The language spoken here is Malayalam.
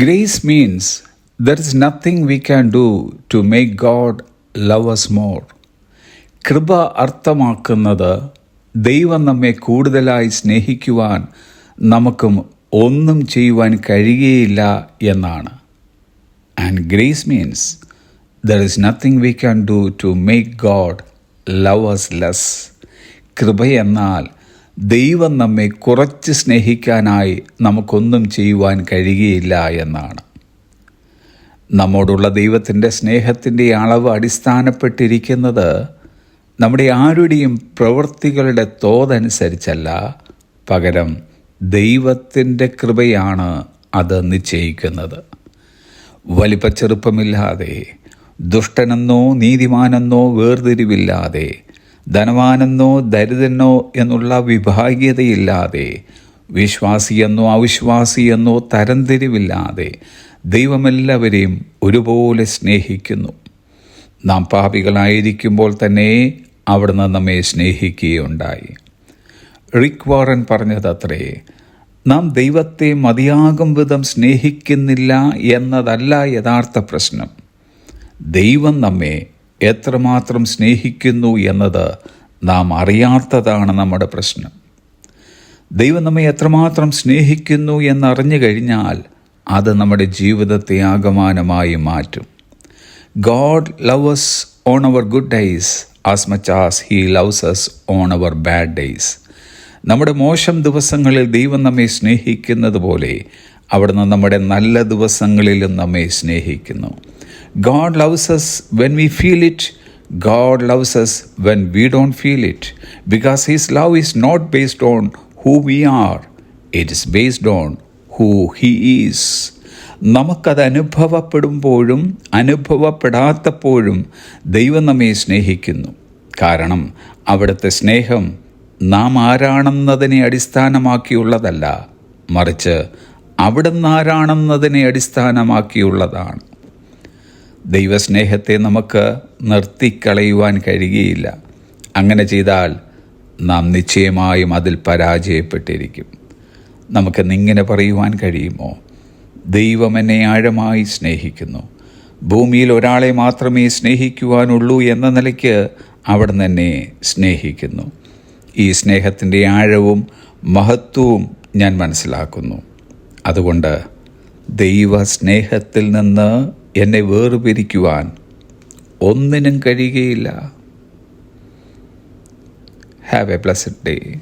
Grace means there is nothing we can do to make God love us more. കൃപ അർത്ഥമാക്കുന്നത് ദൈവം നമ്മെ കൂടുതലായി സ്നേഹിക്കുവാൻ നമുക്കും ഒന്നും ചെയ്യുവാൻ കഴിയുകയില്ല എന്നാണ് and grace means there is nothing we can do to make God love us less കൃപയെന്നാൽ ദൈവം നമ്മെ കുറച്ച് സ്നേഹിക്കാനായി നമുക്കൊന്നും ചെയ്യുവാൻ കഴിയുകയില്ല എന്നാണ്. നമ്മോടുള്ള ദൈവത്തിന്റെ സ്നേഹത്തിന്റെ അളവ് അടിസ്ഥാനപ്പെട്ടിരിക്കുന്നത് നമ്മുടെ ആരുടെയും പ്രവൃത്തികളുടെ തോതനുസരിച്ചല്ല. പകരം ദൈവത്തിന്റെ കൃപയാണ് അത് നിശ്ചയിക്കുന്നത്. വലിപ്പച്ചെറുപ്പമില്ലാതെ ദുഷ്ടനെന്നോ നീതിമാനെന്നോ വേർതിരിവില്ലാതെ ധനവാനെന്നോ ദരിദ്രനോ എന്നുള്ള വിഭാഗീയതയില്ലാതെ വിശ്വാസിയെന്നോ അവിശ്വാസിയെന്നോ തരംതിരിവില്ലാതെ ദൈവമെല്ലാവരെയും ഒരുപോലെ സ്നേഹിക്കുന്നു. നാം പാപികളായിരിക്കുമ്പോൾ തന്നെ അവിടുന്ന് നമ്മെ സ്നേഹിക്കുകയുണ്ടായി. റിക് വാറൻ പറഞ്ഞതത്രേ നാം ദൈവത്തെ മതിയാകും വിധം സ്നേഹിക്കുന്നില്ല എന്നതല്ല യഥാർത്ഥ പ്രശ്നം. ദൈവം നമ്മെ എത്രമാത്രം സ്നേഹിക്കുന്നു എന്നത് നാം അറിയാത്തതാണ് നമ്മുടെ പ്രശ്നം. ദൈവം നമ്മെ എത്രമാത്രം സ്നേഹിക്കുന്നു എന്നറിഞ്ഞു കഴിഞ്ഞാൽ അത് നമ്മുടെ ജീവിതത്തെ ആകമാനമായി മാറ്റും. God loves on our good days as much as he loves us on our bad days നമ്മുടെ മോശം ദിവസങ്ങളിൽ ദൈവം നമ്മെ സ്നേഹിക്കുന്നത് പോലെ അവിടുന്ന് നമ്മുടെ നല്ല ദിവസങ്ങളിലും നമ്മെ സ്നേഹിക്കുന്നു. God loves us when we feel it God loves us when we don't feel it because his love is not based on who we are it is based on who he is നമുക്കത് അനുഭവപ്പെടുമ്പോഴും അനുഭവപ്പെടാത്തപ്പോഴും ദൈവം നമ്മെ സ്നേഹിക്കുന്നു. കാരണം അവിടുത്തെ സ്നേഹം നാം ആരാണെന്നതിനെ അടിസ്ഥാനമാക്കിയുള്ളതല്ല. മറിച്ച് അവിടുന്ന് ആരാണെന്നതിനെ അടിസ്ഥാനമാക്കിയുള്ളതാണ്. ദൈവസ്നേഹത്തെ നമുക്ക് നിർത്തിക്കളയുവാൻ കഴിയുകയില്ല. അങ്ങനെ ചെയ്താൽ നാം നിശ്ചയമായും അതിൽ പരാജയപ്പെട്ടിരിക്കും. നമുക്കെന്നിങ്ങനെ പറയുവാൻ കഴിയുമോ? ദൈവം എന്നെ ആഴമായി സ്നേഹിക്കുന്നു. ഭൂമിയിൽ ഒരാളെ മാത്രമേ സ്നേഹിക്കുവാനുള്ളൂ എന്ന നിലയ്ക്ക് അവിടെ തന്നെ സ്നേഹിക്കുന്നു. ഈ സ്നേഹത്തിന്റെ ആഴവും മഹത്വവും ഞാൻ മനസ്സിലാക്കുന്നു. അതുകൊണ്ട് ദൈവ സ്നേഹത്തിൽ നിന്ന് എന്നെ വേർപിരിക്കുവാൻ ഒന്നിനും കഴിയുകയില്ല. Have A പ്ലസഡ് day